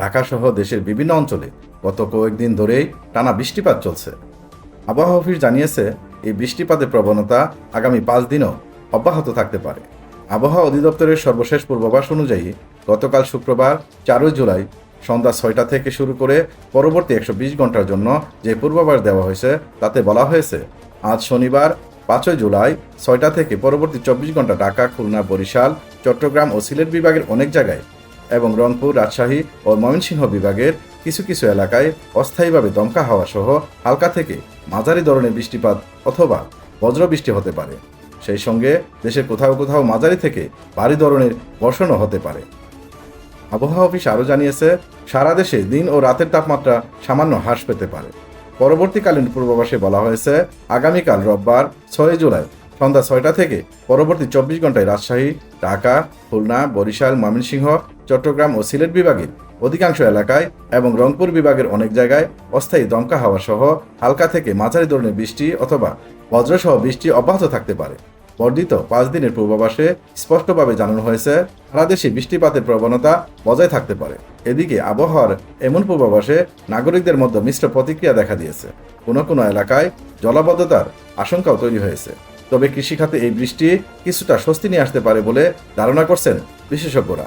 ঢাকাসহ দেশের বিভিন্ন অঞ্চলে গত কয়েকদিন ধরেই টানা বৃষ্টিপাত চলছে। আবহাওয়া অফিস জানিয়েছে, এই বৃষ্টিপাতের প্রবণতা আগামী পাঁচ দিনও অব্যাহত থাকতে পারে। আবহাওয়া অধিদপ্তরের সর্বশেষ পূর্বাভাস অনুযায়ী, গতকাল শুক্রবার চারই জুলাই সন্ধ্যা ছয়টা থেকে শুরু করে পরবর্তী একশো বিশ ঘণ্টার জন্য যে পূর্বাভাস দেওয়া হয়েছে, তাতে বলা হয়েছে, আজ শনিবার পাঁচই জুলাই ছয়টা থেকে পরবর্তী চব্বিশ ঘণ্টা ঢাকা, খুলনা, বরিশাল, চট্টগ্রাম ও সিলেট বিভাগের অনেক জায়গায় এবং রংপুর, রাজশাহী ও ময়মনসিংহ বিভাগের কিছু কিছু এলাকায় অস্থায়ীভাবে দমকা হাওয়া সহ হালকা থেকে মাঝারি ধরনের বৃষ্টিপাত অথবা বজ্রবৃষ্টি হতে পারে। সেই সঙ্গে দেশের কোথাও কোথাও মাঝারি থেকে ভারী ধরনের বর্ষণও হতে পারে। আবহাওয়া অফিস আরও জানিয়েছে, সারা দেশে দিন ও রাতের তাপমাত্রা সামান্য হ্রাস পেতে পারে। পরবর্তীকালীন পূর্বাভাসে বলা হয়েছে, আগামীকাল রোববার ছয় জুলাই সন্ধ্যা ছয়টা থেকে পরবর্তী চব্বিশ ঘন্টায় রাজশাহী, ঢাকা, খুলনা, বরিশাল, ময়মনসিংহ, চট্টগ্রাম ও সিলেট বিভাগের অধিকাংশ এলাকায় এবং রংপুর বিভাগের অনেক জায়গায় অস্থায়ী দমকা হাওয়া সহ হালকা থেকে মাঝারি ধরনের বৃষ্টি অথবা বজ্রসহ বৃষ্টি অব্যাহত থাকতে পারে। বর্ধিত পাঁচ দিনের পূর্বাভাসে স্পষ্টভাবে জানানো হয়েছে সারা দেশে বৃষ্টিপাতের প্রবণতা বজায় থাকতে পারে। এদিকে আবহাওয়ার এমন পূর্বাভাসে নাগরিকদের মধ্যে মিশ্র প্রতিক্রিয়া দেখা দিয়েছে। কোনো কোনো এলাকায় জলাবদ্ধতার আশঙ্কাও তৈরি হয়েছে। তবে কৃষিখাতে এই বৃষ্টি কিছুটা স্বস্তি নিয়ে আসতে পারে বলে ধারণা করছেন বিশেষজ্ঞরা।